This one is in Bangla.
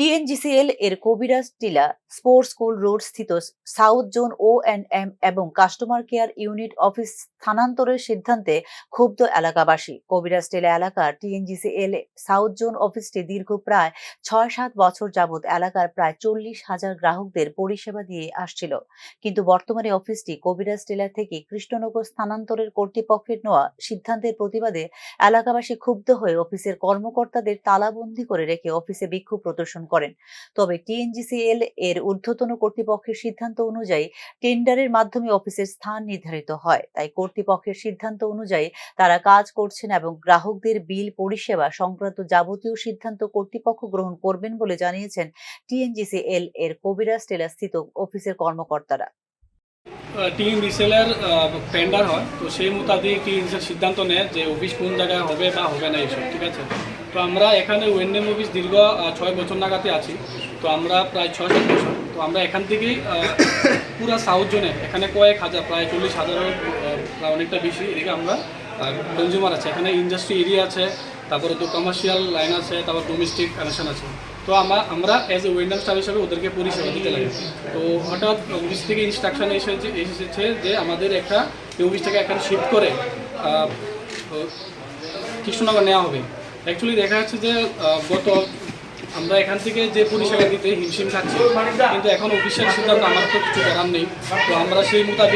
টিএনজিসিএল এর Kabiraj Tila sports school road স্থিত south zone O and M এবং কাস্টমার কেয়ার ইউনিট অফিস স্থানান্তরের সিদ্ধান্তে ক্ষুব্ধ এলাকাবাসী। কবিরাজ টিলা এলাকার টিএনজিসিএল সাউথ জোন অফিসটি দীর্ঘ প্রায় ছয় সাত বছর যাবৎ এলাকার প্রায় চল্লিশ হাজার গ্রাহকদের পরিষেবা দিয়ে আসছিল। কিন্তু বর্তমানে অফিসটি কবিরাজ টিলা থেকে কৃষ্ণনগর স্থানান্তরের কর্তৃপক্ষের নেওয়া সিদ্ধান্তের প্রতিবাদে এলাকাবাসী ক্ষুব্ধ হয়ে অফিসের কর্মকর্তাদের তালাবন্দি করে রেখে অফিসে বিক্ষোভ প্রদর্শন করেন। তবে টিএনজিসিএল এর ঊর্ধ্বতন কর্তৃপক্ষের সিদ্ধান্ত অনুযায়ী টেন্ডারের মাধ্যমে অফিসের স্থান নির্ধারিত হয়। তাই কর্তৃপক্ষের সিদ্ধান্ত অনুযায়ী তারা কাজ করছেন এবং গ্রাহকদের বিল, পরিষেবা সংক্রান্ত যাবতীয় সিদ্ধান্ত কর্তৃপক্ষ গ্রহণ করবেন বলে জানিয়েছেন টিএনজিসিএল এর কবিরাজ টেলা স্থিত অফিসের কর্মকর্তারা। টিম রিসেলের টেন্ডার হয়, তো সেই মোতাবেক টিম রিসেল সিদ্ধান্ত নেয় যে অফিস কোন জায়গায় হবে বা হবে না এইসব, ঠিক আছে? তো আমরা এখানে ওয়েন্ডেম অফিস দীর্ঘ ছয় বছর নাগাতে আছি, তো আমরা প্রায় ছয় সাত বছর, তো আমরা এখান থেকেই পুরো সাউথ জোনে এখানে কয়েক হাজার, প্রায় চল্লিশ হাজারের প্রায় অনেকটা বেশি এদিকে আমরা কনজিউমার আছে। এখানে ইন্ডাস্ট্রি এরিয়া আছে, তারপরে তো কমার্শিয়াল লাইন আছে, তারপর ডোমেস্টিক কানেকশন আছে। তো আমরা আমরা অ্যাজ এ ওয়েন্ডাম স্টাফ হিসাবে ওদেরকে পরিষেবা দিতে লাগে। তো হঠাৎ অফিস থেকে ইনস্ট্রাকশন এসেছে এসেছে যে আমাদের একটা এই অফিস থেকে এখানে শিফট করে কৃষ্ণনগর নেওয়া হবে। অ্যাকচুয়ালি দেখা যাচ্ছে যে গত আমরা এখান থেকে যে পরিষেবা দিতে হিমশিম খাচ্ছি, কিন্তু এখন অফিসের সিদ্ধান্ত আমার তো কিছু করার নেই। তো আমরা সেই মোতাবেক